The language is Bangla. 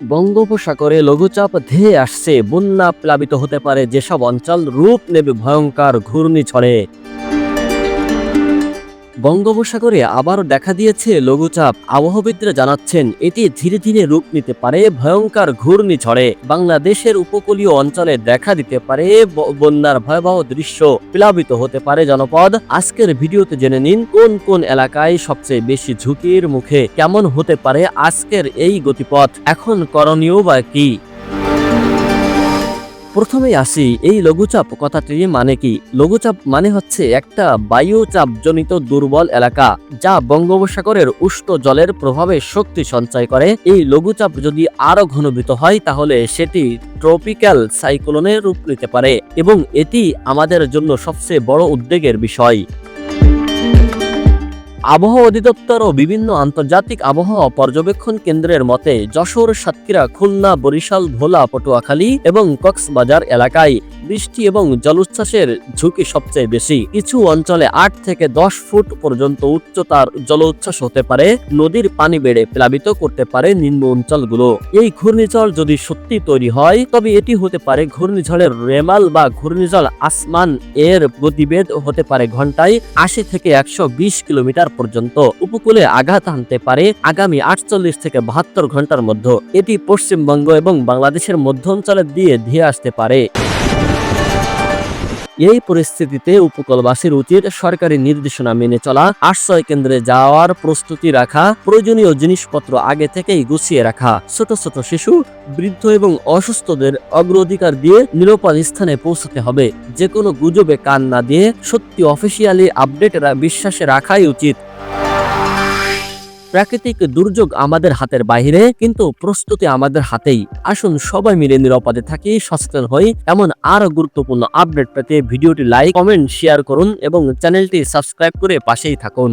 বঙ্গোপসাগরে লঘুচাপ ধেয়ে আসছে। বন্যা প্লাবিত হতে পারে যেসব অঞ্চল রূপ নেবে ভয়ঙ্কর ঘূর্ণিঝড়ে। বঙ্গোপসাগরে আবারও দেখা দিয়েছে লঘুচাপ। আবহাওয়াবিদরা জানাচ্ছেন, এটি ধীরে ধীরে রূপ নিতে পারে, ভয়ঙ্কর ঘূর্ণিঝড়ে। বাংলাদেশের উপকূলীয় অঞ্চলে দেখা দিতে পারে বন্যার ভয়াবহ দৃশ্য। প্লাবিত হতে পারে জনপদ। আজকের ভিডিওতে জেনে নিন, কোন কোন এলাকায় সবচেয়ে বেশি ঝুঁকির মুখে কেমন হতে পারে আজকের এই গতিপথ। এখন করণীয় বা কি? প্রথমেই আসি এই লঘুচাপ কথাটি মানে কি? লঘুচাপ মানে হচ্ছে একটা বায়ুচাপজনিত দুর্বল এলাকা যা বঙ্গোপসাগরের উষ্ণ জলের প্রভাবে শক্তি সঞ্চয় করে। এই লঘুচাপ যদি আরও ঘনীভূত হয়, তাহলে সেটি ট্রপিক্যাল সাইক্লোনে রূপ নিতে পারে এবং এটি আমাদের জন্য সবচেয়ে বড় উদ্বেগের বিষয়। আবহাওয়া অধিদপ্তর ও বিভিন্ন আন্তর্জাতিক আবহাওয়া পর্যবেক্ষণ কেন্দ্রের মতে যশোর, সাতক্ষীরা, খুলনা, বরিশাল, ভোলা, পটুয়াখালী এবং কক্সবাজার এলাকায় বৃষ্টি এবং জলোচ্ছ্বাসের ঝুঁকি সবচেয়ে বেশি। কিছু অঞ্চলে আট থেকে দশ ফুট পর্যন্ত উচ্চতার জলোচ্ছ্বাস হতে পারে। নদীর পানি বেড়ে প্লাবিত করতে পারে নিম্ন অঞ্চলগুলো। এই ঘূর্ণিঝড় যদি সত্যি তৈরি হয়, তবে এটি হতে পারে ঘূর্ণিঝড়ের রেমাল বা ঘূর্ণিঝড় আসমান এর গতিবেদ হতে পারে ঘন্টায় আশি থেকে একশো বিশ কিলোমিটার পর্যন্ত। উপকূলে আঘাত আনতে পারে আগামী আটচল্লিশ থেকে বাহাত্তর ঘণ্টার মধ্যে। এটি পশ্চিমবঙ্গ এবং বাংলাদেশের মধ্য অঞ্চলের দিয়ে ধেয়ে আসতে পারে। এই পরিস্থিতিতে উপকূলবাসীর উচিত সরকারি নির্দেশনা মেনে চলা, আশ্রয় কেন্দ্রে যাওয়ার প্রস্তুতি রাখা, প্রয়োজনীয় জিনিসপত্র আগে থেকেই গুছিয়ে রাখা, ছোট ছোট শিশু, বৃদ্ধ এবং অসুস্থদের অগ্রাধিকার দিয়ে নিরাপদ স্থানে পৌঁছতে হবে। যে কোনো গুজবে কান না দিয়ে সত্যি অফিসিয়ালি আপডেটেরা বিশ্বাসে রাখাই উচিত। প্রাকৃতিক দুর্যোগ আমাদের হাতের বাইরে কিন্তু প্রস্তুতি আমাদের হাতেই। আসুন সবাই মিলে নিরাপদে থাকি, সচেতন হই। এমন আরও গুরুত্বপূর্ণ আপডেট পেতে ভিডিওটি লাইক, কমেন্ট, শেয়ার করুন এবং চ্যানেলটি সাবস্ক্রাইব করে পাশেই থাকুন।